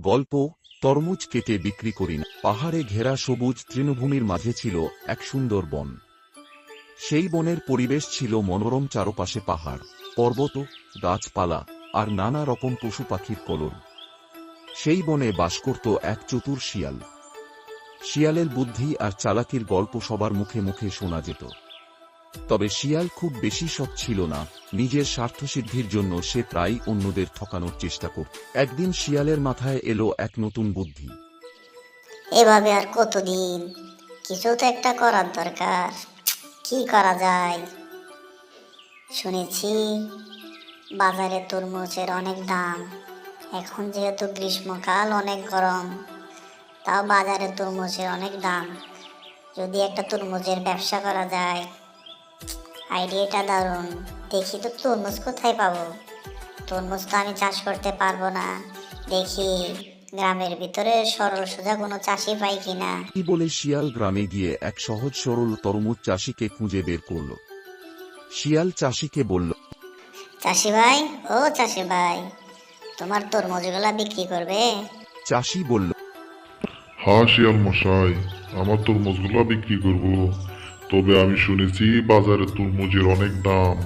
গল্প, তরমুজ কেটে বিক্রি করি না। পাহাড়ে ঘেরা সবুজ তৃণভূমির মাঝে ছিল এক সুন্দর বন। সেই বনের পরিবেশ ছিল মনোরম চারপাশে পাহাড়, পর্বত, গাছপালা আর নানা রকম পশু পাখির কলর। সেই বনে বাস করত এক চতুর শিয়াল। শিয়ালের বুদ্ধি আর চালাকির গল্প সবার মুখে মুখে শোনা যেত। তবে শিয়াল খুব বেশি সৎ ছিল না। নিজের স্বার্থসিদ্ধির জন্য সে প্রায় অন্যদের ঠকানোর চেষ্টা করত। একদিন শিয়ালের মাথায় এলো এক নতুন বুদ্ধি। এভাবে আর কতদিন? কিছু তো একটা করার দরকার। কি করা যায়? শুনেছি, বাজারে তরমুজের অনেক দাম। এখন যেহেতু গ্রীষ্মকাল অনেক গরম, তাও বাজারে তরমুজের অনেক দাম। যদি একটা তরমুজের ব্যবসা করা যায় আইডিয়াটা দারুণ। দেখি তো তরমুজ কোথায় পাবো? তরমুজ তো আমি চাষ করতে পারব না। দেখি গ্রামের ভিতরে সরল সোজা কোনো চাষি পাই কিনা। কি বলে শিয়াল গ্রামে গিয়ে এক সহজ সরল তরমুজ চাষিকে খুঁজে বের করল। শিয়াল চাষিকে বলল চাষি ভাই ও চাষি ভাই তোমার তরমুজগুলা বিক্রি করবে? চাষি বলল হ্যাঁ শিয়াল মশাই আমার তরমুজগুলো বিক্রি করব। তবে আমি শুনেছি বাজারে তরমুজের অনেক দাম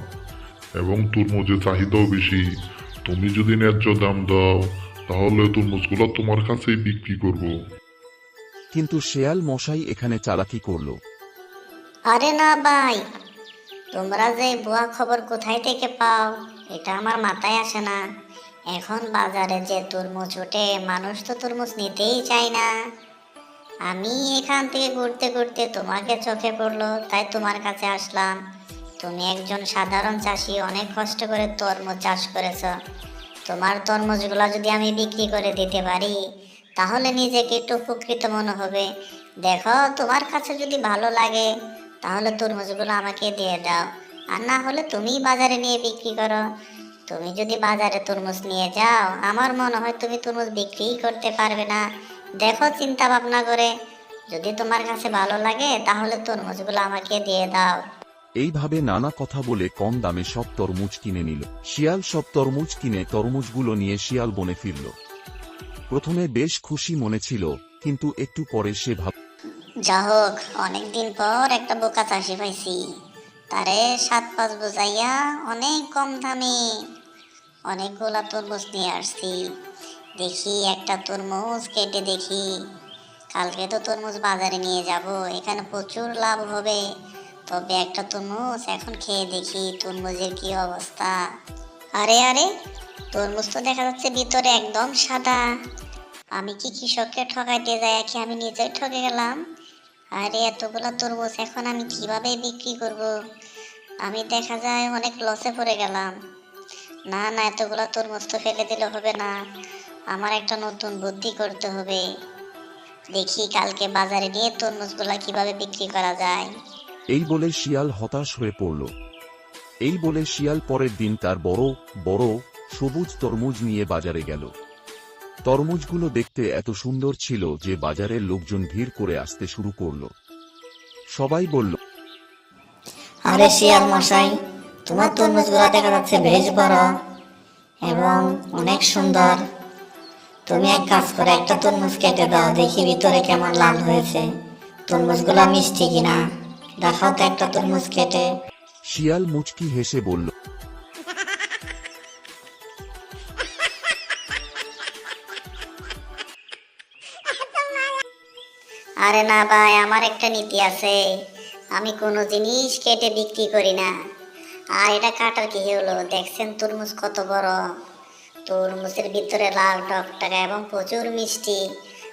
এবং তরমুজের চাহিদাও বেশি। তুমি যদি ন্যায্য দাম দাও তাহলে তরমুজগুলো তোমার কাছেই বিক্রি করব। কিন্তু শেয়াল মশাই এখানে চালাকি করল। আরে না ভাই তোমরা যে বুয়া খবর কোথায় থেকে পাও এটা আমার মাথায় আসে না। এখন বাজারে যে তরমুজ ওঠে মানুষ তো তরমুজ নিতেই চায় না। আমি এখান থেকে ঘুরতে ঘুরতে তোমাকে চোখে পড়ল, তাই তোমার কাছে আসলাম। তুমি একজন সাধারণ চাষি, অনেক কষ্ট করে তরমুজ চাষ করেছ। তোমার তরমুজগুলো যদি আমি বিক্রি করে দিতে পারি, তাহলে নিজেকে একটু উপকৃত মনে হবে। দেখো, তোমার কাছে যদি ভালো লাগে, তাহলে তরমুজগুলো আমাকে দিয়ে দাও। আর না হলে তুমি বাজারে নিয়ে বিক্রি করো। তুমি যদি বাজারে তরমুজ নিয়ে যাও, আমার মনে হয় তুমি তরমুজ বিক্রিই করতে পারবে না। দেখো চিন্তা ভাবনা করে। যদি তোমার কাছে ভালো লাগে তাহলে তরমুজগুলো আমাকে দিয়ে দাও। এইভাবে নানা কথা বলে কম দামে সব তরমুজ কিনে নিল। শিয়াল সব তরমুজ কিনে তরমুজগুলো নিয়ে শিয়াল বনে ফিরল। প্রথমে বেশ খুশি মনে ছিল কিন্তু একটু পরে সে ভাব যা হোক অনেকদিন পর একটা বোকা চাষি পাইছি। তারে সাত পাঁচ বোঝাইয়া অনেক কম দামে অনেকগুলা তরমুজ নিয়ে আসছি। দেখি একটা তরমুজ কেটে দেখি। কালকে তো তরমুজ বাজারে নিয়ে যাব, এখানে প্রচুর লাভ হবে। তবে একটা তরমুজ এখন খেয়ে দেখি তরমুজের কি অবস্থা। আরে আরে, তরমুজ তো দেখা যাচ্ছে ভিতরে একদম সাদা। আমি কি কৃষককে ঠকাইতে যাই, কি আমি নিজেই ঠকে গেলাম? আরে, এতগুলো তরমুজ এখন আমি কীভাবে বিক্রি করব? আমি দেখা যায় অনেক লসে পড়ে গেলাম। না না, এতগুলো তরমুজ তো ফেলে দিলে হবে না। আমার একটা নতুন বুদ্ধি করতে হবে। দেখি কালকে বাজারে নিয়ে তরমুজগুলো কীভাবে বিক্রি করা যায়। এই বলে শিয়াল হতাশ হয়ে পড়ল। এই বলে শিয়াল পরের দিন তার বড় বড় সবুজ তরমুজ নিয়ে বাজারে গেল। তরমুজগুলো দেখতে এত সুন্দর ছিল যে বাজারের লোকজন ভিড় করে আসতে শুরু করল। সবাই বলল আরে শিয়াল মশাই তোমার তরমুজগুলো দেখা যাচ্ছে বেশ বড় এবং অনেক সুন্দর। তুমি এক কাজ করে একটা তরমুজ কেটে দাও দেখি ভিতরে কেমন লাল হয়েছে। তরমুজগুলো মিষ্টি কিনা? দেখাও তো একটা তরমুজ কেটে। শিয়াল মুচকি হেসে বলল আরে না ভাই আমার একটা নীতি আছে। আমি কোনো জিনিস কেটে বিক্রি করি না। আর এটা কাটার কি হলো? দেখছেন তরমুজ কত বড়। তরমুজের ভিতরে লাল টকটকা এবং প্রচুর মিষ্টি।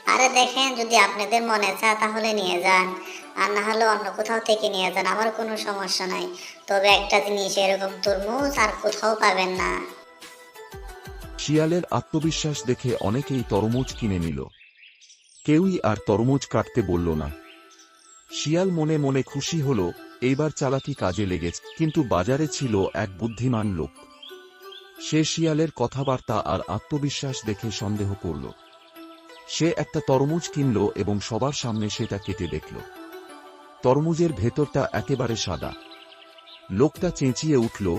আরে দেখেন, যদি আপনাদের মনে চায় তাহলে নিয়ে যান, আর না হলে অন্য কোথাও থেকে নিয়ে যান, আমার কোনো সমস্যা নাই। তবে একটা জিনিস, এরকম তরমুজ আর কোথাও পাবেন না। শিয়ালের আত্মবিশ্বাস দেখে অনেকেই তরমুজ কিনে নিল। কেউই আর তরমুজ কাটতে বলল না। শিয়াল মনে মনে খুশি হল, এইবার চালাকি কাজে লেগেছে। কিন্তু বাজারে ছিল এক বুদ্ধিমান লোক। সে শিয়ালের কথাবার্তা আর আত্মবিশ্বাস দেখে সন্দেহ করল। সে একটা তরমুজ কিনল এবং সবার সামনে সেটা কেটে দেখল। তরমুজের ভেতরটা একেবারে সাদা। লোকটা চেঁচিয়ে উঠল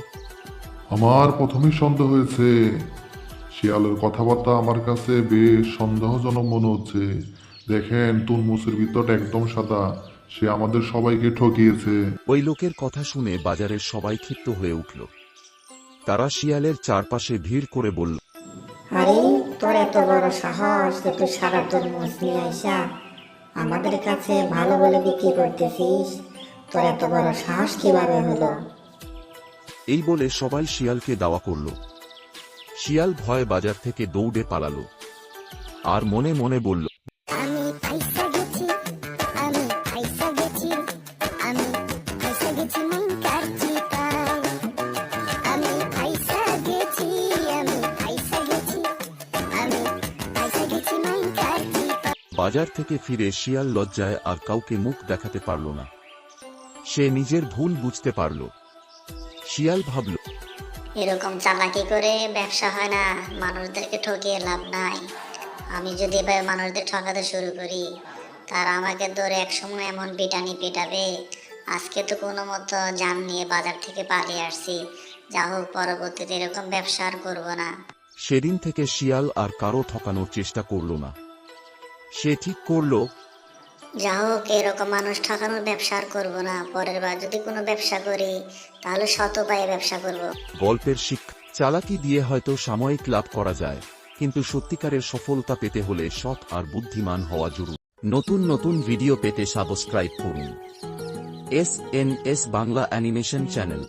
আমার প্রথমে সন্দেহ হয়েছে শিয়ালের কথাবার্তা আমার কাছে বেশ সন্দেহজনক মনে হচ্ছে। দেখেন তরমুজের ভিতরটা একদম সাদা সে আমাদের সবাইকে ঠকিয়েছে। ওই লোকের কথা শুনে বাজারের সবাই ক্ষিপ্ত হয়ে উঠল। তারা শিয়ালের চারপাশে ভিড় করে বলল আরে তোর এত বড় সাহস যে তুই সারা তরমুজ নিয়ে আইসা আমাদের কাছে ভালো বলে বিক্রি করতেছিস? তোর এত বড় সাহস কীভাবে হলো? এই বলে সবাই শিয়ালকে দাওয়া করল। শিয়াল ভয় বাজার থেকে দৌড়ে পালালো। আর মনে মনে বলল বাজার থেকে ফিরে শিয়াল লজ্জায় আর কাউকে মুখ দেখাতে পারল না। সে নিজের ভুল বুঝতে পারল। শিয়াল ভাবল এরকম চালাকি করে ব্যবসা হয় না মানুষদেরকে ঠকিয়ে লাভ নাই। আমি যদি এভাবে মানুষদের ঠকাতে শুরু করি তারা আমাকে ধরে একসময় এমন পিটানি পিটাবে। আজকে তো কোনো মতো জান নিয়ে বাজার থেকে পালিয়ে আসছি। যা হোক পরবর্তীতে এরকম ব্যবসা আর করব না। সেদিন থেকে শিয়াল আর কারও ঠকানোর চেষ্টা করল না। সে ঠিক করল। যা হোক এরকম মানুষ ঠকানোর ব্যবসা আর করব না। পরের বার যদি কোনো ব্যবসা করি তাহলে শত উপায়ে ব্যবসা করব। গল্পের শিক্ষা চালাকি দিয়ে হয়তো সাময়িক লাভ করা যায় কিন্তু সত্যিকারের সফলতা পেতে হলে সৎ আর বুদ্ধিমান হওয়া জরুরি। নতুন নতুন ভিডিও পেতে সাবস্ক্রাইব করুন। S N S Bangla animation channel.